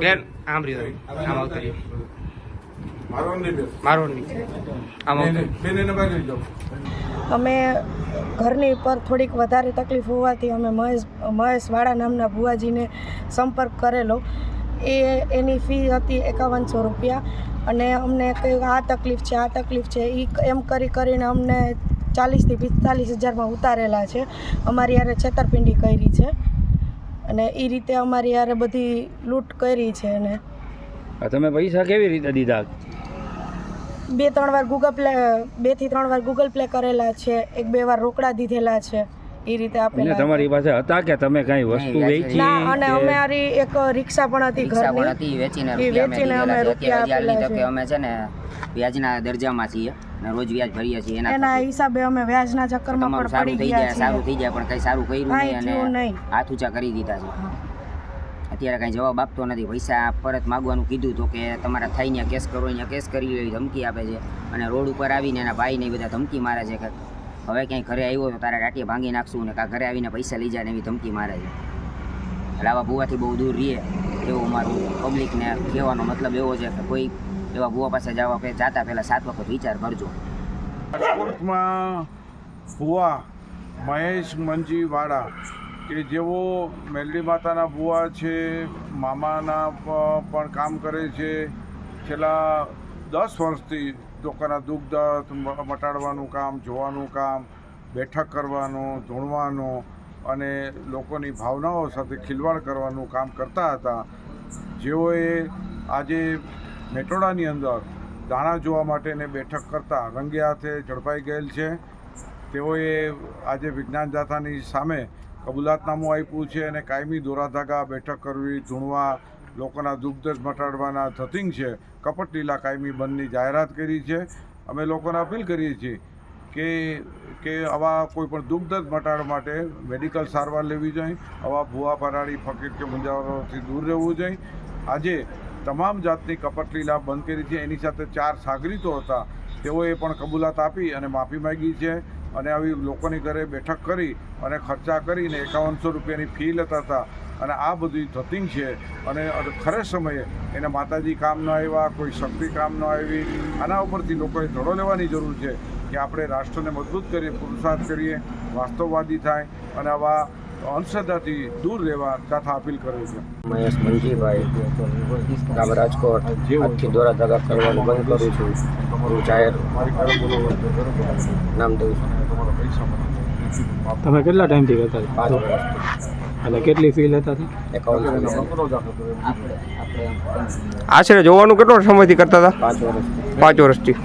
બેન. આમ રહ્યો આમ આવતો રહ્યો. અમે ઘરની પર થોડીક વધારે તકલીફ હોવાથી અમે મહેશ મહેશ વાળા નામના ભુવાજીને સંપર્ક કરેલો. એ એની ફી હતી એકાવનસો રૂપિયા. અને અમને કહ્યું આ તકલીફ છે આ તકલીફ છે. એ એમ કરી કરીને અમને ચાલીસથી પિસ્તાલીસ હજારમાં ઉતારેલા છે. અમારી યારે છેતરપિંડી કરી છે અને એ રીતે અમારી યારે બધી લૂંટ કરી છે અને તમે પૈસા કેવી રીતે દીધા? બે ત્રણ વાર ગૂગલ પ્લે બેથી ત્રણ વાર ગૂગલ પ્લે કરેલા છે એક બે વાર રોકડા દીધેલા છે. એ રીતે આપેલા તમારી પાસે હતા કે તમે કઈ વસ્તુ વેચી ના અને કે- અમારી એક રિક્ષા પણ હતી રિક્ષા પણ હતી વેચીને વેચીને અમે છે. રૂપિયા આપેલા છે. અમે છે ને વ્યાજના દરજામાં છીએ અને રોજ વ્યાજ ભરીએ છીએ એના એના હિસાબે અમે વ્યાજના ચક્કરમાં પણ સારું પડી થઈ ગયા જાય સારું થઈ જાય પણ કઈ સારું કર્યું નહીં અને હાથ ઊંચા કરી દીધા છે. અત્યારે કઈ જવાબ આપતો નથી. પૈસા પરત માગવાનું કીધું તો કે તમારા થઈને કેસ કરો અહીંયા કેસ કરી લેવી ધમકી આપે છે. અને રોડ ઉપર આવીને એના ભાઈને બધા ધમકી મારે છે કે હવે ક્યાંય ઘરે આવ્યો તો તારા ટાટીએ ભાંગી નાખશું ને કાં ઘરે આવીને પૈસા લઈ જાય ને એવી ધમકી મારે છે. એટલે આવા ભૂવાથી બહુ દૂર રહીએ, એવું મારું પબ્લિકને કહેવાનો મતલબ એવો છે કે કોઈ એવા ભૂવા પાસે જવા પે, જાતા પહેલાં સાત વખત વિચાર કરજો. રાજકોટમાં ભુવા મહેશ મંજીવાળા કે જેઓ મેલડી માતાના ભુવા છે, મામાના પણ કામ કરે છે, છેલ્લા દસ વર્ષથી લોકોના દુઃખ દર્દ મટાડવાનું કામ, જોવાનું કામ, બેઠક કરવાનું, ધૂણવાનું અને લોકોની ભાવનાઓ સાથે ખિલવાડ કરવાનું કામ કરતા હતા. જેઓએ આજે મેટોડાની અંદર દાણા જોવા માટેને બેઠક કરતા રંગે હાથે ઝડપાઈ ગયેલ છે. તેઓએ આજે વિજ્ઞાન દાતાની સામે કબૂલાતનામું આપ્યું છે અને કાયમી દોરાધાગા બેઠક કરવી, ધૂણવા લોકોના દુઃખદર્દ મટાડવાના ધતિંગ છે. કપટ લીલા કાયમી બંધની જાહેરાત કરી છે. અમે લોકોને અપીલ કરીએ છીએ કે કે આવા કોઈ પણ દુઃખ દર્દ મટાડવા માટે મેડિકલ સારવાર લેવી જોઈએ. આવા ભૂવા પરાળી, ફકીર કે મુંજાવાથી દૂર રહેવું જોઈએ. આજે તમામ જાતની કપટલીલા બંધ કરી છે. એની સાથે ચાર સાગરીતો હતા. તેઓએ પણ કબૂલાત આપી અને માફી માગી છે અને આવી લોકોની ઘરે બેઠક કરી અને ખર્ચા કરીને એકાવનસો રૂપિયાની ફી લેતા હતા. અને આ બધી ધતિંગ છે. અને ખરે સમયે એને માતાજી કામ ન આવ્યા કોઈ શક્તિ કામ ન આવી. આના ઉપરથી લોકોએ ધડો લેવાની જરૂર છે કે આપણે રાષ્ટ્રને મજબૂત કરીએ પુરુષાર્થ કરીએ વાસ્તવવાદી થાય અને આવા અંધશ્રદ્ધાથી દૂર રહેવા તથા અપીલ કરે છે. મહેશ મંજીભાઈ ગામ રાજકોટ આજથી દોરા દગા કરવાનું બંધ કરું છું. હું જાહેર નામ દઉં છું. તમે કેટલા ટાઈમથી રહેતા પાંચ વર્ષ એટલે કેટલી ફી લેતા હતા? આશરે જોવાનું કેટલો સમયથી કરતા હતા? પાંચ વર્ષથી.